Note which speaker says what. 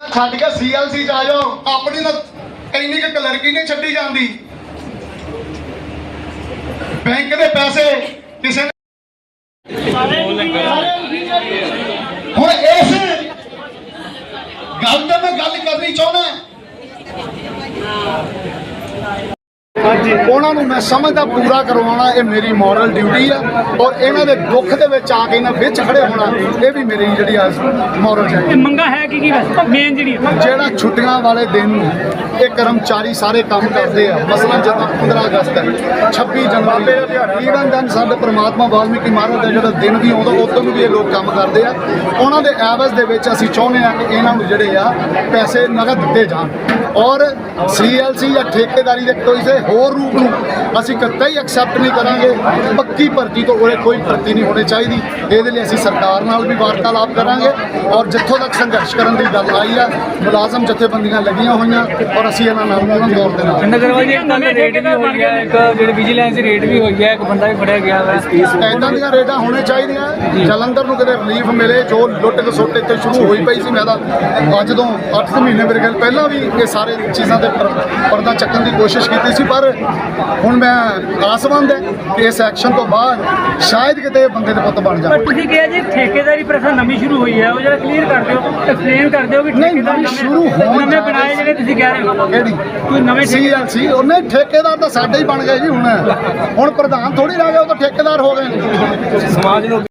Speaker 1: ਛੱਡ ਕੇ ਸੀਐਲਸੀ ਚ ਆ ਜਾਓ। ਆਪਣੀ ਤਾਂ ਇੰਨੀ ਕੁ ਕਲਰਕੀ ਨਹੀਂ ਛੱਡੀ ਜਾਂਦੀ। ਬੈਂਕ ਦੇ ਪੈਸੇ ਕਿਸੇ ਨੇ ਹੁਣ ਇਸ ਗੱਲ ਤੇ ਮੈਂ ਗੱਲ ਕਰਨੀ ਚਾਹੁੰਦਾ। ਉਹਨਾਂ ਨੂੰ ਮੈਂ ਸਮਝਦਾ ਪੂਰਾ ਕਰਵਾਉਣਾ ਇਹ ਮੇਰੀ ਮੋਰਲ ਡਿਊਟੀ ਆ ਔਰ ਇਹਨਾਂ ਦੇ ਦੁੱਖ ਦੇ ਵਿੱਚ ਆ ਕੇ ਇਹਨਾਂ ਵਿੱਚ ਖੜੇ ਹੋਣਾ ਇਹ ਵੀ ਮੇਰੀ ਜਿਹੜੀ ਆ ਮੋਰਲ ਹੈ
Speaker 2: ਤੇ ਮੰਗਾ ਹੈ ਕੀ ਕੀ ਵੈਸੇ? ਮੇਨ ਜਿਹੜੀ।
Speaker 1: ਜਿਹੜਾ ਛੁੱਟੀਆਂ ਵਾਲੇ ਦਿਨ ਨੂੰ ਇਹ ਕਰਮਚਾਰੀ ਸਾਰੇ ਕੰਮ ਕਰਦੇ ਆ ਮਸਲਾ ਜਦੋਂ 15 ਅਗਸਤ ਹੈ 26 ਜਨਵਰੀ ਈਵਨ ਦਨ ਸਾਡੇ ਪ੍ਰਮਾਤਮਾ ਵਾਲਮੀਕੀ ਮਹਾਰਾਜ ਦਾ ਜਿਹੜਾ ਦਿਨ ਵੀ ਆਉਂਦਾ ਉਦੋਂ ਵੀ ਇਹ ਲੋਕ ਕੰਮ ਕਰਦੇ ਆ। ਉਹਨਾਂ ਦੇ ਐਵਜ਼ ਦੇ ਵਿੱਚ ਅਸੀਂ ਚਾਹੁੰਦੇ ਆ ਕਿ ਇਹਨਾਂ ਨੂੰ ਜਿਹੜੇ ਆ ਪੈਸੇ ਨਗਦ ਦਿੱਤੇ ਜਾਣ। ਔਰ ਸੀਐਲਸੀ ਜਾਂ ਠੇਕੇਦਾਰੀ ਦੇ ਕੋਈ ਸੇ ਹੋਰ ਰੂਪ ਨੂੰ ਅਸੀਂ ਕਤਈ ਐਕਸੈਪਟ ਨਹੀਂ ਕਰਾਂਗੇ। ਪੱਕੀ ਭਰਤੀ ਤੋਂ ਉਰੇ ਕੋਈ ਭਰਤੀ ਨਹੀਂ ਹੋਣੀ ਚਾਹੀਦੀ। ਇਹਦੇ ਲਈ ਅਸੀਂ ਸਰਕਾਰ ਨਾਲ ਵੀ ਵਾਰਤਾਲਾਪ ਕਰਾਂਗੇ ਔਰ ਜਿੱਥੋਂ ਤੱਕ ਸੰਘਰਸ਼ ਕਰਨ ਦੀ ਗੱਲ ਆਈ ਆ ਮੁਲਾਜ਼ਮ ਜਥੇਬੰਦੀਆਂ ਲੱਗੀਆਂ ਹੋਈਆਂ ਔਰ ਅਸੀਂ ਇਹਨਾਂ ਨਾਲ ਪੂਰਨ ਤੌਰ ਦੇ ਨਾਲ।
Speaker 3: ਪਿੰਡ ਕਰਵਾ ਜੀ ਇੱਕ ਰੇਟ ਵੀ ਹੋਈ ਹੈ ਇੱਕ ਜਿਹੜੇ ਵਿਜੀਲੈਂਸ ਦੀ ਰੇਟ ਵੀ ਹੋਈ ਹੈ ਇੱਕ ਬੰਦਾ ਵੀ ਫੜਿਆ ਗਿਆ ਹੈ
Speaker 1: ਐਦਾਂ ਦੀਆਂ ਰੇਡਾਂ ਹੋਣੇ ਚਾਹੀਦੀਆਂ ਜਲੰਧਰ ਨੂੰ ਕਿਤੇ ਰਿਲੀਫ ਮਿਲੇ ਜੋ ਲੁੱਟ ਖਸੁੱਟ ਇੱਥੇ ਸ਼ੁਰੂ ਹੋਈ ਪਈ ਸੀ ਮੈਂ ਤਾਂ ਅੱਜ ਤੋਂ 8 ਮਹੀਨੇ ਮੇਰੇ ਖਿਆਲ ਪਹਿਲਾਂ ਵੀ ਇਹ ਸਾਰੇ ਚੀਜ਼ਾਂ ਤੇ ਪਰ- ਪਰਦਾ ਚੱਕਣ ਦੀ ਕੋਸ਼ਿਸ਼ ਕੀਤੀ ਸੀ ਪਰ ਹੁਣ ਮੈਂ ਆਸਵੰਦ ਹੈ ਕਿ ਇਸ ਐਕਸ਼ਨ ਤੋਂ ਬਾਅਦ ਸ਼ਾਇਦ ਕਿਤੇ ਬੰਦੇ ਦੇ ਪੁੱਤ ਬਣ
Speaker 2: ਪਰ
Speaker 1: ਜਾਣ
Speaker 2: ਤੁਸੀਂ ਕਿਹਾ ਜੀ ਠੇਕੇਦਾਰੀ ਪ੍ਰਥਾ ਨਵੀਂ ਸ਼ੁਰੂ ਹੋਈ ਹੈ ਉਹ ਜਿਹੜਾ ਕਲੀਅਰ ਕਰ ਦਿਓ ਐਕਸਪਲੇਨ ਕਰ ਦਿਓ ਕਿ ਠੇਕੇਦਾਰ
Speaker 1: ਸ਼ੁਰੂ ਹੋਣ
Speaker 2: ਨਵੇਂ ਬਣਾਏ ਜਿਹੜੇ ਤੁਸੀਂ ਕਹਿ ਰਹੇ ਹੋ।
Speaker 1: ਕਿਹੜੀ?
Speaker 2: ਕੋਈ ਨਵੇਂ ਠੇਕੇਦਾਰ
Speaker 1: ਸੀਐਲਸੀ ਉਹਨੇ ਠੇਕੇਦਾਰ ਤਾਂ ਸਾਡੇ ਹੀ ਬਣ ਗਏ ਜੀ ਹੁਣ। ਹੁਣ ਪ੍ਰਧਾਨ ਥੋੜੀ ਰਹਿ ਗਿਆ ਉਹ ਤਾਂ ਠੇਕੇਦਾਰ ਹੋ ਗਏ। ਨੇ
Speaker 3: ਸਮਾਜ ਨੂੰ